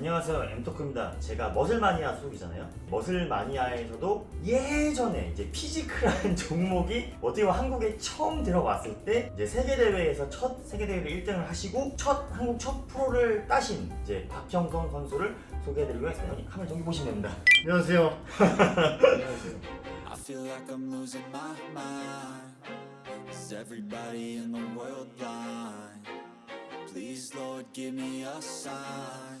안녕하세요 엠토크입니다 제가 머슬마니아 소속이잖아요 머슬마니아에서도 예전에 이제 피지크라는 종목이 어떻게 보면 한국에 처음 들어왔을 때 이제 세계대회에서 첫 세계대회를 1등을 하시고 첫 한국 첫 프로를 따신 이제 박형선 선수를 소개해드리고 하겠습니다 형님 카메라 저기 보시면 됩니다 안녕하세요. 안녕하세요. I feel like I'm losing my mind. Is everybody in the world blind? Please, Lord, give me a sign,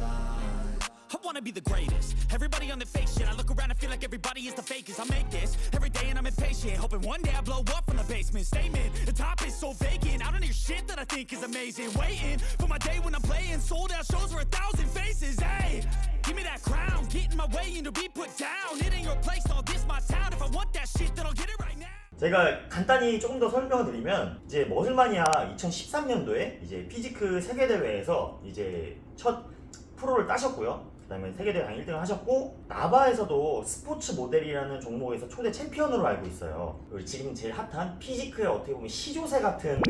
Wanna be the greatest. Everybody on the fake shit. I look around and feel like everybody is the fakest. I make this every day and I'm impatient. Hoping one day I blow up from the basement. Statement, the top is so vacant. I don't hear shit that I think is amazing. Waiting for my day when I'm playing. Sold out shows for a thousand faces. Hey, give me that crown. Get in my way and to be put down. It ain't your place, all this my town. If I want that shit, then I'll get it right now. 제가 간단히 조금 더 설명을 드리면 이제 머슬마니아 2013년도에 이제 피지크 세계대회에서 이제 첫 프로를 따셨고요. 그다음에 세계대회 당 1등을 하셨고 나바에서도 스포츠 모델이라는 종목에서 초대 챔피언으로 알고 있어요. 그리고 지금 제일 핫한 피지크의 어떻게 보면 시조새 같은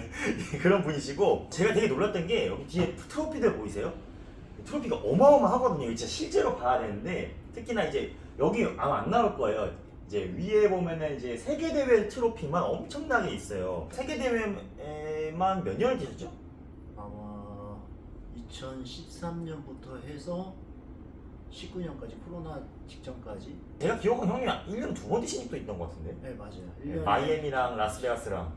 그런 분이시고 제가 되게 놀랐던 게 여기 뒤에 트로피들 보이세요? 트로피가 어마어마하거든요. 진짜 실제로 봐야 되는데 특히나 이제 여기 아마 안 나올 거예요. 이제 위에 보면은 이제 세계 대회 트로피만 엄청나게 있어요. 세계 대회만 몇 년을 뛰셨죠? 아마 2013년부터 해서 19년까지 코로나 직전까지. 제가 기억한 형님 1년 두번 뛰신 적도 있던 것 같은데. 네 맞아요. 네, 1년에 마이애미랑 라스베가스랑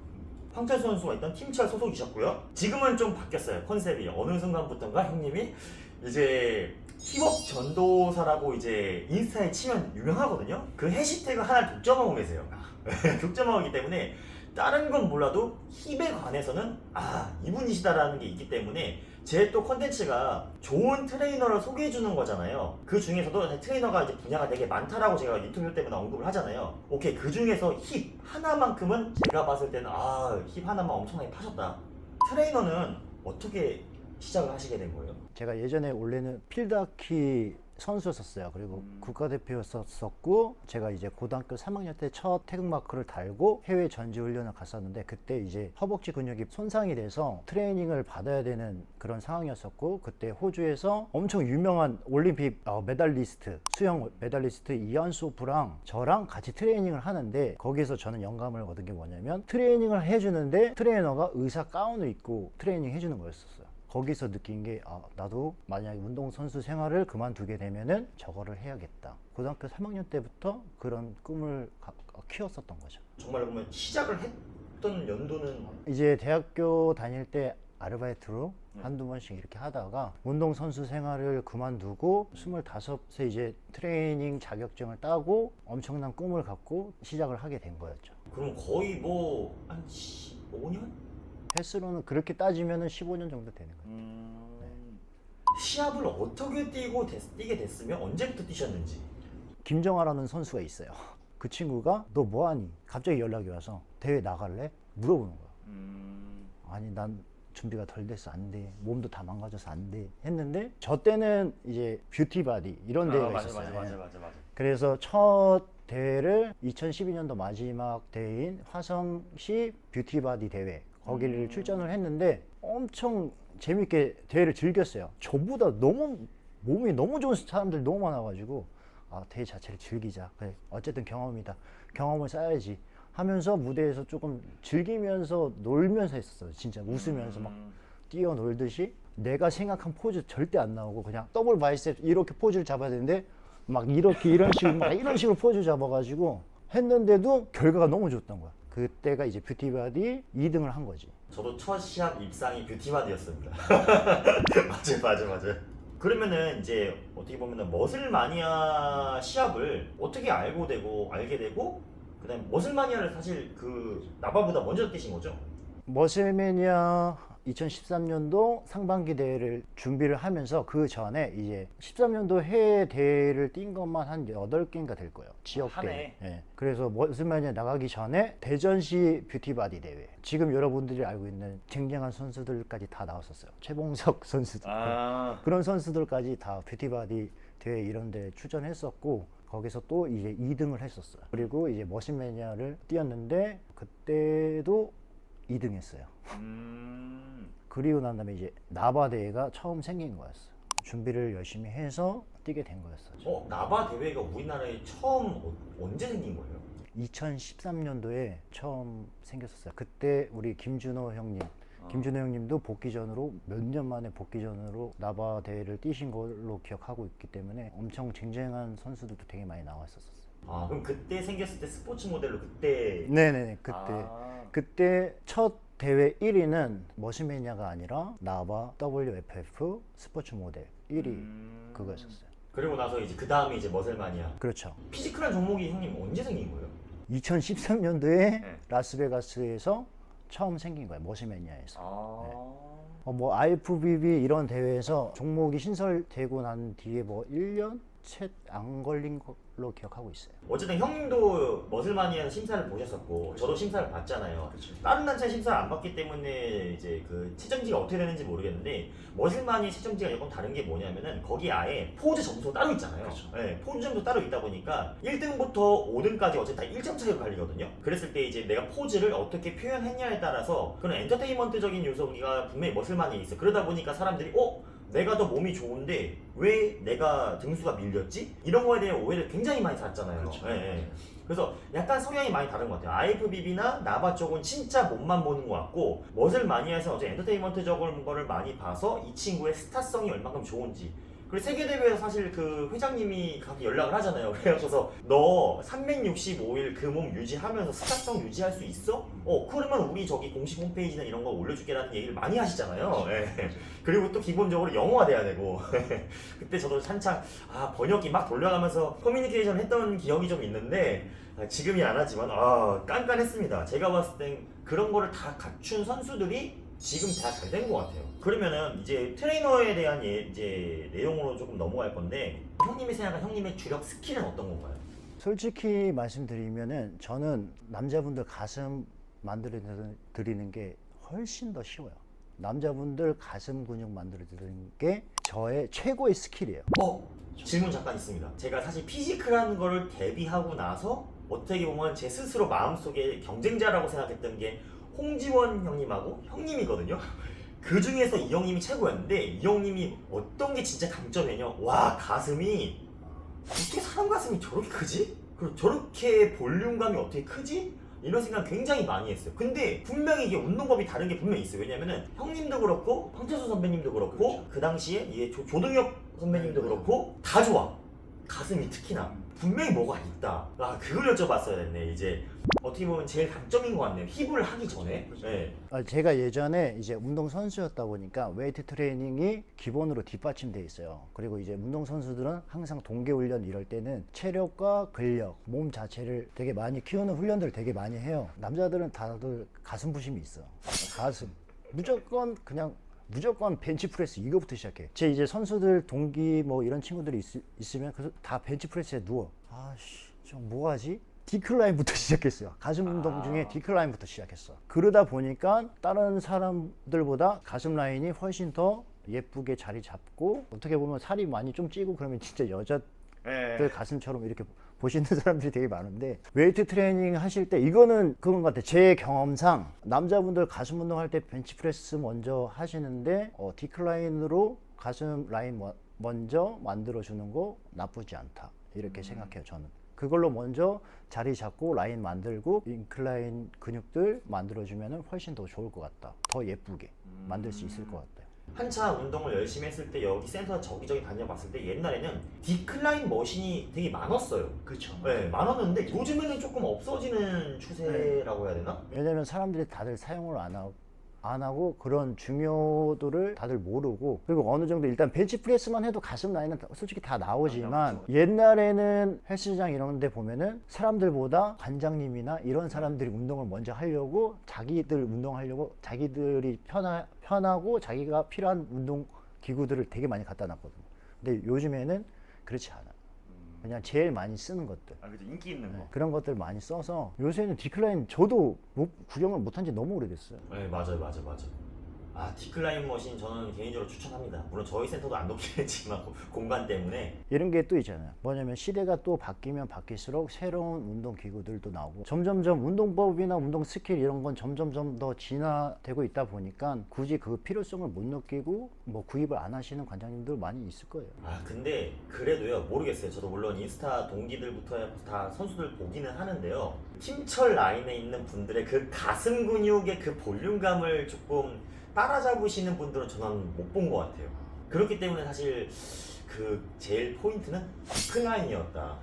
황철 선수가 있던 팀철 소속이셨고요. 지금은 좀 바뀌었어요. 컨셉이 어느 순간부터인가 형님이 이제 힙업 전도사라고 이제 인스타에 치면 유명하거든요. 그 해시태그 하나 독점하고 계세요. 독점하고 있기 때문에 다른 건 몰라도 힙에 관해서는 아 이분이시다라는 게 있기 때문에 제 또 컨텐츠가 좋은 트레이너를 소개해 주는 거잖아요. 그 중에서도 트레이너가 이제 분야가 되게 많다라고 제가 인터뷰 때문에 언급을 하잖아요. 오케이 그 중에서 힙 하나만큼은 제가 봤을 때는 아 힙 하나만 엄청나게 파셨다. 트레이너는 어떻게 시작을 하시게 된 거예요? 제가 예전에 원래는 필드하키 선수였었어요. 그리고 국가대표였었고 제가 이제 고등학교 3학년 때 첫 태극마크를 달고 해외 전지 훈련을 갔었는데 그때 이제 허벅지 근육이 손상이 돼서 트레이닝을 받아야 되는 그런 상황이었었고 그때 호주에서 엄청 유명한 올림픽 어, 메달리스트 수영 메달리스트 이안 소프랑 저랑 같이 트레이닝을 하는데 거기에서 저는 영감을 얻은 게 뭐냐면 트레이닝을 해주는데 트레이너가 의사 가운을 입고 트레이닝 해주는 거였었어요. 거기서 느낀 게 아, 나도 만약에 운동선수 생활을 그만두게 되면은 저거를 해야겠다. 고등학교 3학년 때부터 그런 꿈을 가- 어, 키웠었던 거죠. 정말 보면 시작을 했던 연도는 이제 대학교 다닐 때 아르바이트로 한두 번씩 이렇게 하다가 운동선수 생활을 그만두고 25세 이제 트레이닝 자격증을 따고 엄청난 꿈을 갖고 시작을 하게 된 거였죠. 그럼 거의 뭐한 15년? 횟수로는 그렇게 따지면은 15년 정도 되는 거예요. 시합을 어떻게 뛰고 됐- 뛰게 됐으면 언제부터 뛰셨는지 김정아라는 선수가 있어요. 그 친구가 너 뭐하니? 갑자기 연락이 와서 대회 나갈래? 물어보는 거야. 아니 난 준비가 덜 돼서 안 돼. 몸도 다 망가져서 안 돼. 했는데 저 때는 이제 뷰티 바디 이런 대회가 아, 맞아, 있었어요. 맞아 맞아 맞아 맞아 그래서 첫 대회를 2012년도 마지막 대회인 화성시 뷰티 바디 대회 거기를 음. 출전을 했는데 엄청 재밌게 대회를 즐겼어요. 저보다 너무 몸이 너무 좋은 사람들 너무 많아가지고 아 대회 자체를 즐기자. 그래 어쨌든 경험이다. 경험을 쌓아야지. 하면서 무대에서 조금 즐기면서 놀면서 했었어요. 진짜 웃으면서 막 음. 뛰어놀듯이 내가 생각한 포즈 절대 안 나오고 그냥 더블 바이셉 이렇게 포즈를 잡아야 되는데 막 이렇게 이런 식으로 막 이런 식으로 포즈 잡아가지고 했는데도 결과가 너무 좋았던 거야. 그때가 이제 뷰티바디 2등을 한 거지. 저도 첫 시합 입상이 뷰티바디였습니다 맞아요 맞아요 맞아요 그러면은 이제 어떻게 보면은 머슬 마니아 시합을 어떻게 알고 되고 알게 되고 그다음에 머슬 마니아를 사실 그 나바보다 먼저 뛰신 거죠? 머슬매니아 2013년도 상반기 대회를 준비를 하면서 그 전에 이제 13년도 해외 대회를 뛴 것만 한 8개인가 될 거예요. 지역 한 대회. 해? 예. 그래서 머슬마니아 나가기 전에 대전시 뷰티바디 대회. 지금 여러분들이 알고 있는 쟁쟁한 선수들까지 다 나왔었어요. 최봉석 선수도. 아 그런 선수들까지 다 뷰티바디 대회 이런 데 출전했었고 거기서 또 이제 2등을 했었어요. 그리고 이제 머신매니아를 뛰었는데 그때도 2등 했어요. 음... 그리고 난 다음에 이제 나바 대회가 처음 생긴 거였어요. 준비를 열심히 해서 뛰게 된 거였어요. 어 나바 대회가 우리나라에 처음 어- 언제 생긴 거예요? 2013년도에 처음 생겼었어요. 그때 우리 김준호 형님, 김준호 형님도 복귀 전으로 몇 년 만에 복귀 전으로 나바 대회를 뛰신 걸로 기억하고 있기 때문에 엄청 쟁쟁한 선수들도 되게 많이 나왔었어요. 아 그럼 그때 생겼을 때 스포츠 모델로 그때 네네네 그때 아, 그때 첫 대회 1위는 머신매니아가 아니라 나바 WFF 스포츠 모델 1위 음. 그거였었어요. 그리고 나서 이제 그 다음에 이제 머슬마니아 그렇죠. 피지컬한 종목이 형님 언제 생긴 거예요? 2013년도에 네. 라스베가스에서 처음 생긴 거예요. 머신매니아에서. 아 어, 뭐 IFBB 이런 대회에서 종목이 신설되고 난 뒤에 뭐 1년 채 안 걸린 걸로 기억하고 있어요. 어쨌든 형님도 머슬마니아에서 심사를 보셨었고 저도 심사를 봤잖아요. 다른 단체 심사를 안 봤기 때문에 이제 그 채점지가 어떻게 되는지 모르겠는데 머슬마니 채점지가 조금 다른 게 뭐냐면은 거기 아예 포즈 점수가 따로 있잖아요. 네, 포즈 점수 따로 있다 보니까 1등부터 5등까지 어쨌든 다 1점 차이로 갈리거든요. 그랬을 때 이제 내가 포즈를 어떻게 표현했냐에 따라서 그런 엔터테인먼트적인 요소가 분명히 머슬마니에 있어. 그러다 보니까 사람들이 어? 내가 더 몸이 좋은데 왜 내가 등수가 밀렸지? 이런 거에 대한 오해를 굉장히 많이 샀잖아요. 예, 예. 그래서 약간 성향이 많이 다른 것 같아요. IFBB나 나바 쪽은 진짜 몸만 보는 것 같고 머슬 마니아에서 어제 엔터테인먼트적인 거를 많이 봐서 이 친구의 스타성이 얼마큼 좋은지 그리고 세계대회에서 사실 그 회장님이 가끔 연락을 하잖아요. 그래서 너 365일 그 몸 유지하면서 스타성 유지할 수 있어? 어 그러면 우리 저기 공식 홈페이지나 이런 거 올려줄게라는 얘기를 많이 하시잖아요. 예. 그리고 또 기본적으로 영어가 돼야 되고 그때 저도 한창 아 번역기 막 돌려가면서 커뮤니케이션 했던 기억이 좀 있는데 아, 지금이 안 하지만 아 깐깐했습니다. 제가 봤을 땐 그런 거를 다 갖춘 선수들이 지금 다 잘 된 것 같아요. 그러면은 이제 트레이너에 대한 예, 이제 내용으로 조금 넘어갈 건데 형님이 생각한 형님의 주력 스킬은 어떤 건가요? 솔직히 말씀드리면은 저는 남자분들 가슴 만들어 드리는 게 훨씬 더 쉬워요. 남자분들 가슴 근육 만들어 드리는 게 저의 최고의 스킬이에요. 어 질문 잠깐 있습니다. 제가 사실 피지컬한 거를 데뷔하고 나서 어떻게 보면 제 스스로 마음속에 경쟁자라고 생각했던 게 홍지원 형님하고 형님이거든요. 그 중에서 이 형님이 최고였는데 이 형님이 어떤 게 진짜 강점이냐? 와 가슴이 어떻게 사람 가슴이 저렇게 크지? 그리고 저렇게 볼륨감이 어떻게 크지? 이런 생각 굉장히 많이 했어요. 근데 분명히 이게 운동법이 다른 게 분명히 있어요. 왜냐면은 형님도 그렇고 황태수 선배님도 그렇고 그 당시에 조, 조동혁 선배님도 그렇고 다 좋아. 가슴이 특히나 분명히 뭐가 있다. 아 그걸 여쭤봤어야 됐네. 이제 어떻게 보면 제일 강점인 것 같네요. 힙을 하기 전에. 네. 아, 제가 예전에 이제 운동 선수였다 보니까 웨이트 트레이닝이 기본으로 뒷받침돼 있어요. 그리고 이제 운동 선수들은 항상 동계 훈련 이럴 때는 체력과 근력, 몸 자체를 되게 많이 키우는 훈련들을 되게 많이 해요. 남자들은 다들 가슴 부심이 있어. 가슴. 무조건 그냥 무조건 벤치프레스 이거부터 시작해. 제 이제 선수들 동기 뭐 이런 친구들이 있, 으면 그래서 다 벤치프레스에 누워. 아씨, 좀 뭐하지? 디클라인부터 시작했어요. 가슴 운동 중에 디클라인부터 시작했어. 그러다 보니까 다른 사람들보다 가슴 라인이 훨씬 더 예쁘게 자리 잡고 어떻게 보면 살이 많이 좀 찌고 그러면 진짜 여자들 네. 가슴처럼 이렇게 보시는 사람들이 되게 많은데 웨이트 트레이닝 하실 때 이거는 그런 것 같아요. 제 경험상 남자분들 가슴 운동할 때 벤치프레스 먼저 하시는데 어, 디클라인으로 가슴 라인 머- 먼저 만들어 주는 거 나쁘지 않다 이렇게 생각해요 저는. 그걸로 먼저 자리 잡고 라인 만들고 인클라인 근육들 만들어 주면은 훨씬 더 좋을 것 같다. 더 예쁘게 만들 수 있을 것 같아요. 한차 운동을 열심히 했을 때 여기 센터 저기저기 다녀봤을 때 옛날에는 디클라인 머신이 되게 많았어요. 그렇죠. 네, 많았는데 요즘에는 조금 없어지는 추세라고 해야 되나? 왜냐면 사람들이 다들 사용을 안, 하, 안 하고 그런 중요도를 다들 모르고 그리고 어느 정도 일단 벤치프레스만 해도 가슴 라인은 다- 솔직히 다 나오지만 옛날에는 헬스장 이런 데 보면은 사람들보다 관장님이나 이런 사람들이 운동을 먼저 하려고 자기들 운동하려고 자기들이 편하, 편하고 자기가 필요한 운동 기구들을 되게 많이 갖다 놨거든요. 근데 요즘에는 그렇지 않아. 그냥 제일 많이 쓰는 것들. 아, 그죠. 인기 있는 거. 그런 것들 많이 써서 요새는 디클라인 저도 못- 구경을 못한 지 너무 오래됐어요. 네, 맞아요, 맞아요, 맞아요. 아, 디클라인 머신 저는 개인적으로 추천합니다. 물론 저희 센터도 안 높긴 했지만 공간 때문에 이런 게 또 있잖아요. 뭐냐면 시대가 또 바뀌면 바뀔수록 새로운 운동 기구들도 나오고 점점점 운동법이나 운동 스킬 이런 건 점점점 더 진화되고 있다 보니까 굳이 그 필요성을 못 느끼고 뭐 구입을 안 하시는 관장님들 많이 있을 거예요. 아 근데 그래도요 모르겠어요 저도 물론 인스타 동기들부터 다 선수들 보기는 하는데요 팀철 라인에 있는 분들의 그 가슴 근육의 그 볼륨감을 조금 따라잡으시는 분들은 저는 못 본 것 같아요 그렇기 때문에 사실 그 제일 포인트는 디클라인이었다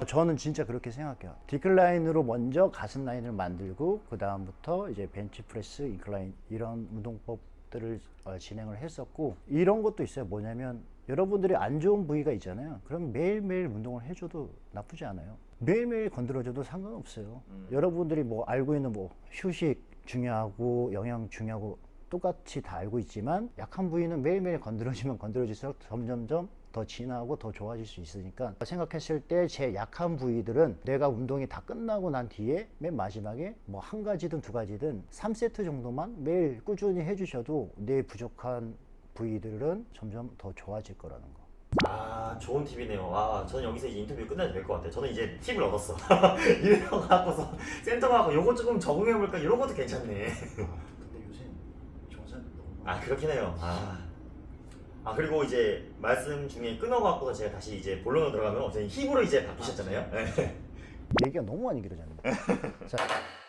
어, 저는 진짜 그렇게 생각해요. 디클라인으로 먼저 가슴 라인을 만들고 그 다음부터 이제 벤치 프레스, 인클라인 이런 운동법들을 어, 진행을 했었고 이런 것도 있어요. 뭐냐면 여러분들이 안 좋은 부위가 있잖아요. 그럼 매일매일 운동을 해줘도 나쁘지 않아요. 매일매일 건드려줘도 상관없어요. 여러분들이 뭐 알고 있는 뭐 휴식 중요하고 영양 중요하고 똑같이 다 알고 있지만 약한 부위는 매일매일 건드려지면 건드려질수록 점점점 더 진하고 더 좋아질 수 있으니까 생각했을 때 제 약한 부위들은 내가 운동이 다 끝나고 난 뒤에 맨 마지막에 뭐 한 가지든 두 가지든 3세트 정도만 매일 꾸준히 해주셔도 내 부족한 부위들은 점점 더 좋아질 거라는 거. 아 좋은 팁이네요. 와 저는 여기서 이제 인터뷰 끝내도 될 것 같아요. 저는 이제 팁을 얻었어. 이래서 갖고서 센터 가고 요거 조금 적응해볼까? 이런 것도 괜찮네 아 그렇긴 해요. 아. 아 그리고 이제 말씀 중에 끊어갖고 제가 다시 이제 본론으로 들어가면 어쨌든 힙으로 이제 바뀌셨잖아요. 네. 얘기가 너무 많이 길어졌네. 자,